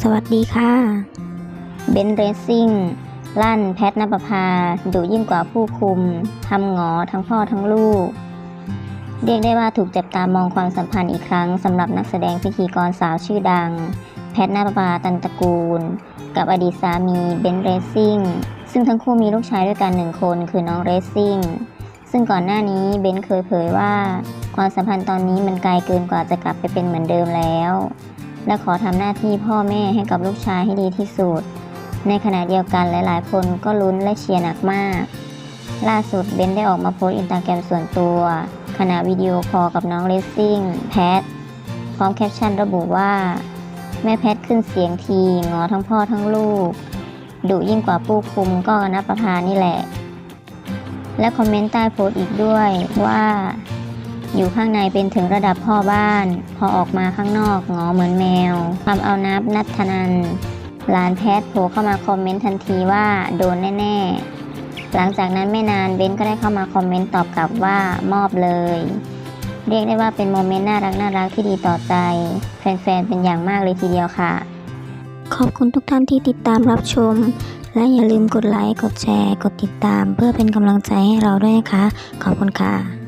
สวัสดีค่ะเบนเรซซิ่งลั่นแพทนปภาดุยิ่งกว่าผู้คุมทำหงอทั้งพ่อทั้งลูก เรียกได้ว่าถูกจับตามองความสัมพันธ์อีกครั้งสำหรับนักแสดงพิธีกรสาวชื่อดัง แพทนปภาตันตระกูล กับอดีตสามีเบนเรซซิ่งซึ่งทั้งคู่มีลูกชายด้วยกันหนึ่งคนคือน้องเรซซิ่งซึ่งก่อนหน้านี้เบนเคยเผยว่า ความสัมพันธ์ตอนนี้มันไกลเกินกว่าจะกลับไปเป็นเหมือนเดิมแล้ว และขอทำหน้าที่พ่อแม่ให้กับลูกชายให้ดีที่สุด ในขณะเดียวกันหลายๆ คนก็ลุ้นและเชียร์หนักมาก ล่าสุดเบนได้ออกมาโพสอินสตาแกรมส่วนตัว ขณะวิดีโอคอลกับน้องเลสซิ่งแพท พร้อมแคปชั่นระบุว่า แม่แพทขึ้นเสียงทีงอทั้งพ่อทั้งลูกดุยิ่งกว่าผู้คุมก็นับประพานี่แหละ และคอมเมนต์ใต้โพสต์อีกด้วยว่า อยู่ข้างในเป็นถึงระดับพ่อบ้าน พอออกมาข้างนอกงอเหมือนแมวทำเอานับนัทธนันหลานแพทโผล่เข้ามาคอมเมนต์ทันทีว่าโดนแน่ๆ หลังจากนั้นไม่นานเบนก็ได้เข้ามาคอมเมนต์ตอบกลับว่ามอบเลย เรียกได้ว่าเป็นโมเมนต์น่ารักน่ารักที่ดีต่อใจ แฟนๆ เป็นอย่างมากเลยทีเดียวค่ะ ขอบคุณทุกท่านที่ติดตามรับชม และอย่าลืมกดไลค์ กดแชร์ กดติดตาม เพื่อเป็นกำลังใจให้เราด้วยนะคะ ขอบคุณค่ะ